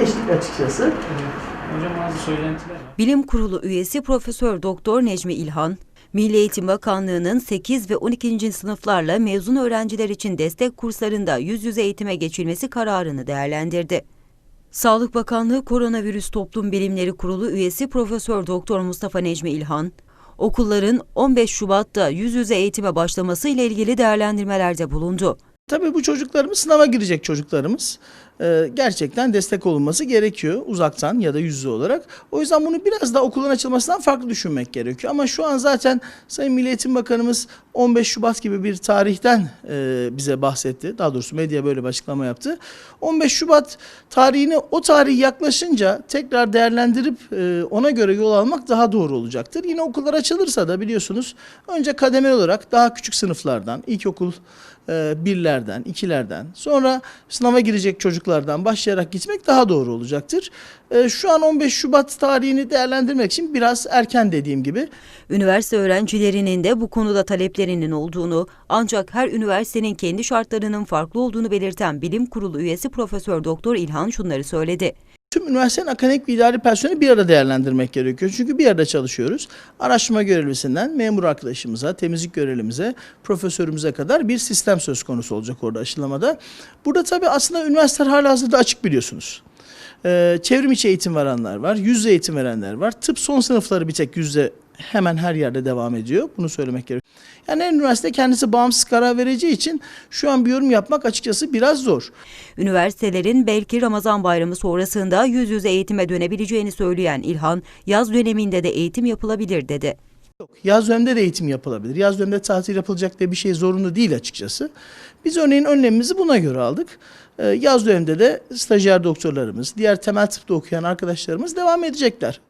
geçtik açıkçası. Hocam bazı söylentiler var. Bilim Kurulu üyesi Profesör Doktor Necmi İlhan, Milli Eğitim Bakanlığı'nın 8 ve 12. sınıflarla mezun öğrenciler için destek kurslarında yüz yüze eğitime geçilmesi kararını değerlendirdi. Sağlık Bakanlığı Koronavirüs Toplum Bilimleri Kurulu üyesi Profesör Doktor Mustafa Necmi İlhan, okulların 15 Şubat'ta yüz yüze eğitime başlaması ile ilgili değerlendirmelerde bulundu. Tabii bu çocuklarımız sınava girecek çocuklarımız. Ee, gerçekten destek olunması gerekiyor uzaktan ya da yüz olarak. O yüzden bunu biraz daha okulun açılmasından farklı düşünmek gerekiyor. Ama şu an zaten Sayın Milli Eğitim Bakanımız 15 Şubat gibi bir tarihten e, bize bahsetti. Daha doğrusu medya böyle bir açıklama yaptı. 15 Şubat tarihine o tarih yaklaşınca tekrar değerlendirip e, ona göre yol almak daha doğru olacaktır. Yine okullar açılırsa da biliyorsunuz önce kademeli olarak daha küçük sınıflardan, ilkokul e, birlerden, ikilerden, sonra sınava girecek çocuklardan başlayarak gitmek daha doğru olacaktır. E, Şu an 15 Şubat tarihini değerlendirmek için biraz erken dediğim gibi. Üniversite öğrencilerinin de bu konuda taleplerinin olduğunu ancak her üniversitenin kendi şartlarının farklı olduğunu belirten Bilim Kurulu üyesi Profesör Doktor İlhan şunları söyledi. Tüm üniversitenin akademik ve idari personeli bir arada değerlendirmek gerekiyor. Çünkü bir arada çalışıyoruz. Araştırma görevlisinden memur arkadaşımıza, temizlik görevlimize, profesörümüze kadar bir sistem söz konusu olacak orada aşılamada. Burada tabii aslında üniversiteler hala hazırda açık biliyorsunuz. Ee, çevrim içi eğitim verenler var, yüz yüze eğitim verenler var. Tıp son sınıfları bir tek yüzde hemen her yerde devam ediyor. Bunu söylemek gerekiyor. Yani her üniversite kendisi bağımsız karar vereceği için şu an bir yorum yapmak açıkçası biraz zor. Üniversitelerin belki Ramazan bayramı sonrasında yüz yüze eğitime dönebileceğini söyleyen İlhan, yaz döneminde de eğitim yapılabilir dedi. Yok. Yaz döneminde de eğitim yapılabilir. Yaz döneminde tatil yapılacak diye bir şey zorunlu değil açıkçası. Biz örneğin önlemimizi buna göre aldık. Ee, Yaz döneminde de stajyer doktorlarımız, diğer temel tıpta okuyan arkadaşlarımız devam edecekler.